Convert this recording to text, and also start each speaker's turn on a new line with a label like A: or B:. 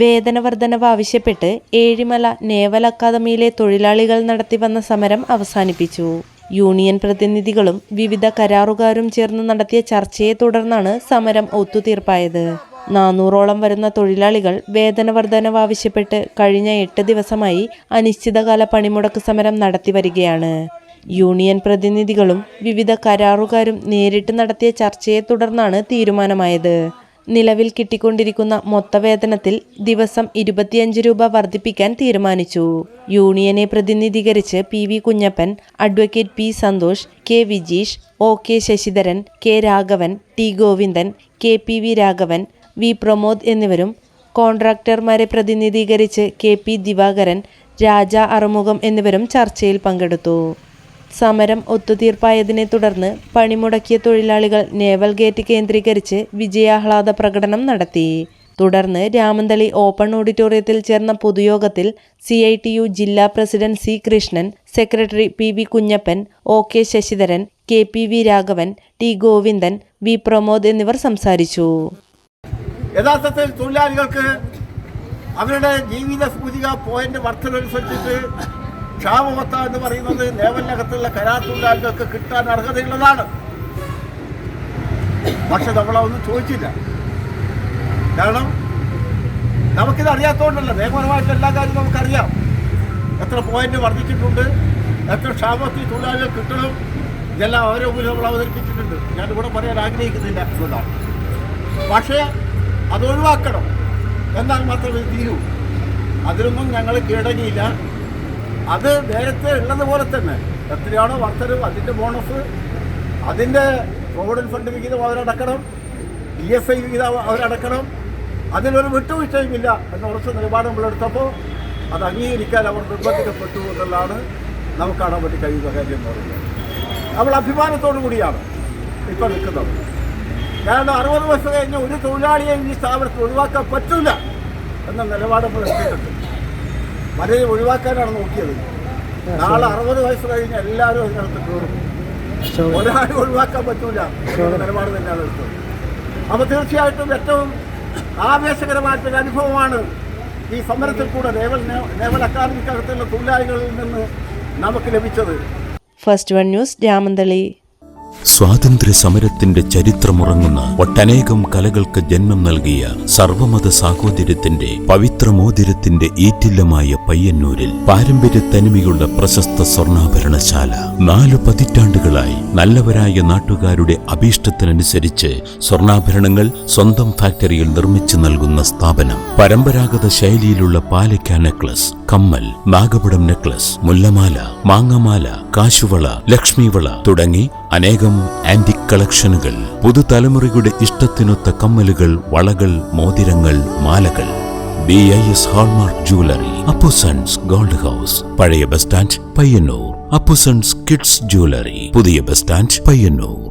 A: വേതന വർധനവ് ആവശ്യപ്പെട്ട് ഏഴിമല നേവൽ അക്കാദമിയിലെ തൊഴിലാളികൾ നടത്തിവന്ന സമരം അവസാനിപ്പിച്ചു. യൂണിയൻ പ്രതിനിധികളും വിവിധ കരാറുകാരും ചേർന്ന് നടത്തിയ ചർച്ചയെ തുടർന്നാണ് സമരം ഒത്തുതീർപ്പായത്. നാനൂറോളം വരുന്ന തൊഴിലാളികൾ വേതന വർധനവ് ആവശ്യപ്പെട്ട് കഴിഞ്ഞ എട്ട് ദിവസമായി അനിശ്ചിതകാല പണിമുടക്ക് സമരം നടത്തി വരികയാണ്. യൂണിയൻ പ്രതിനിധികളും വിവിധ കരാറുകാരും നേരിട്ട് നടത്തിയ ചർച്ചയെ തുടർന്നാണ് തീരുമാനമായത്. നിലവിൽ കിട്ടിക്കൊണ്ടിരിക്കുന്ന മൊത്തവേതനത്തിൽ ദിവസം ഇരുപത്തിയഞ്ച് രൂപ വർദ്ധിപ്പിക്കാൻ തീരുമാനിച്ചു. യൂണിയനെ പ്രതിനിധീകരിച്ച് P V Kunhappan advocate P Santhosh K Vijeesh O K Sasidharan K Raghavan T Govindan K P V Raghavan V Pramod എന്നിവരും കോൺട്രാക്ടർമാരെ പ്രതിനിധീകരിച്ച് കെ പി ദിവാകരൻ രാജ അറുമുഖം എന്നിവരും ചർച്ചയിൽ പങ്കെടുത്തു. സമരം ഒത്തുതീർപ്പായതിനെ തുടർന്ന് പണിമുടക്കിയ തൊഴിലാളികൾ നേവൽ ഗേറ്റ് കേന്ദ്രീകരിച്ച് വിജയാഹ്ലാദ പ്രകടനം നടത്തി. തുടർന്ന് രാമന്തളി ഓപ്പൺ ഓഡിറ്റോറിയത്തിൽ ചേർന്ന പൊതുയോഗത്തിൽ സി ഐ ടി യു ജില്ലാ president C Krishnan secretary P V Kunhappan O K Sasidharan K P V Raghavan T Govindan V Pramod എന്നിവർ സംസാരിച്ചു.
B: യഥാർത്ഥത്തിൽ തൊഴിലാളികൾക്ക് അവരുടെ ജീവിത സൂചിക പോയിന്റ് വർധനനുസരിച്ചിട്ട് ക്ഷാമവത്ത എന്ന് പറയുന്നത് നേവലിനകത്തുള്ള കരാർ തൊഴിലാളികൾക്ക് കിട്ടാൻ അർഹതയുള്ളതാണ്. പക്ഷെ നമ്മളതൊന്നും ചോദിച്ചില്ല. കാരണം നമുക്കിത് അറിയാത്തതുകൊണ്ടല്ല നിയമപരമായിട്ട് എല്ലാ കാര്യവും നമുക്കറിയാം. എത്ര പോയിന്റ് വർദ്ധിച്ചിട്ടുണ്ട് എത്ര ക്ഷാമത്തിൽ തൊഴിലാളികൾ കിട്ടണം ഇതെല്ലാം അവരെ മുന്നിൽ നമ്മൾ അവതരിപ്പിച്ചിട്ടുണ്ട്. ഞാനിവിടെ പറയാൻ ആഗ്രഹിക്കുന്നില്ല എന്നുള്ളതാണ്. പക്ഷേ അത് ഒഴിവാക്കണം എന്നാൽ മാത്രമേ തീരൂ. അതിലൊന്നും ഞങ്ങൾ കീഴടങ്ങിയില്ല അത് നേരത്തെ ഉള്ളത് പോലെ തന്നെ. എത്രയാണോ വർത്തരവ് അതിന്റെ ബോണസ് അതിന്റെ പ്രൊവിഡന്റ് ഫണ്ട് വിഹിതം അവരടക്കണം ഇ എസ് ഐ വിഹിതം അവരടക്കണം. അതിലൊരു വിട്ടുവീഴ്ചയുമില്ല എന്ന ഉറച്ച നിലപാട് നമ്മളെടുത്തപ്പോൾ അത് അംഗീകരിക്കാൻ അവർ നിർബന്ധിക്കപ്പെട്ടു എന്നുള്ളതാണ് നമുക്ക് കാണാൻ പറ്റി കഴിയുന്ന കാര്യം എന്ന് പറയുന്നത്. നമ്മൾ അഭിമാനത്തോടു കൂടിയാണ് ഇപ്പോൾ നിൽക്കുന്നത്. കാരണം അറുപത് വർഷം കഴിഞ്ഞ് ഒരു തൊഴിലാളിയെയും ഈ സ്ഥാപനത്തിൽ ഒഴിവാക്കാൻ പറ്റില്ല എന്ന നിലപാട് നമ്മൾ എടുത്തിട്ടുണ്ട്. പലരെയും ഒഴിവാക്കാനാണ് നോക്കിയത്. നാളെ അറുപത് വയസ്സ് കഴിഞ്ഞ് എല്ലാവരും അതിനകത്ത് കയറും ഒരാളും ഒഴിവാക്കാൻ പറ്റൂല. നിലപാട് തന്നെയാണ് എടുത്തത് അപ്പോൾ തീർച്ചയായിട്ടും ഏറ്റവും ആവേശകരമായിട്ടൊരു അനുഭവമാണ് ഈ സമരത്തിൽ കൂടെ നേവൽ നേവൽ അക്കാദമിക്കകത്തുള്ള തൊഴിലാളികളിൽ നിന്ന് നമുക്ക് ലഭിച്ചത്.
A: ഫസ്റ്റ് വൺ ന്യൂസ് രാമന്തളി
C: സ്വാതന്ത്ര്യ സമരത്തിന്റെ ചരിത്രമുറങ്ങുന്ന ഒട്ടനേകം കലകൾക്ക് ജന്മം നൽകിയ സർവമത സാഹോദര്യത്തിന്റെ പവിത്രമോതിരത്തിന്റെ ഈറ്റില്ലമായ പയ്യന്നൂരിൽ പാരമ്പര്യ തനിമയുള്ള പ്രശസ്ത സ്വർണാഭരണശാല. നാലു പതിറ്റാണ്ടുകളായി നല്ലവരായ നാട്ടുകാരുടെ അഭീഷ്ടത്തിനനുസരിച്ച് സ്വർണാഭരണങ്ങൾ സ്വന്തം ഫാക്ടറിയിൽ നിർമ്മിച്ചു നൽകുന്ന സ്ഥാപനം. പരമ്പരാഗത ശൈലിയിലുള്ള പാലക്ക നെക്ലസ് കമ്മൽ നാഗപടം നെക്ലസ് മുല്ലമാല മാങ്ങമാല കാശുവള ലക്ഷ്മിവള തുടങ്ങി അനേകം ആന്റിക് കളക്ഷനുകൾ പുതുതലമുറയുടെ ഇഷ്ടത്തിനൊത്ത കമ്മലുകൾ വളകൾ മോതിരങ്ങൾ മാലകൾ. B I S hallmark jewellery Appusons gold house പഴയ bus stand Payyanur Appusons kids jewellery പുതിയ ബസ് സ്റ്റാൻഡ് പയ്യന്നൂർ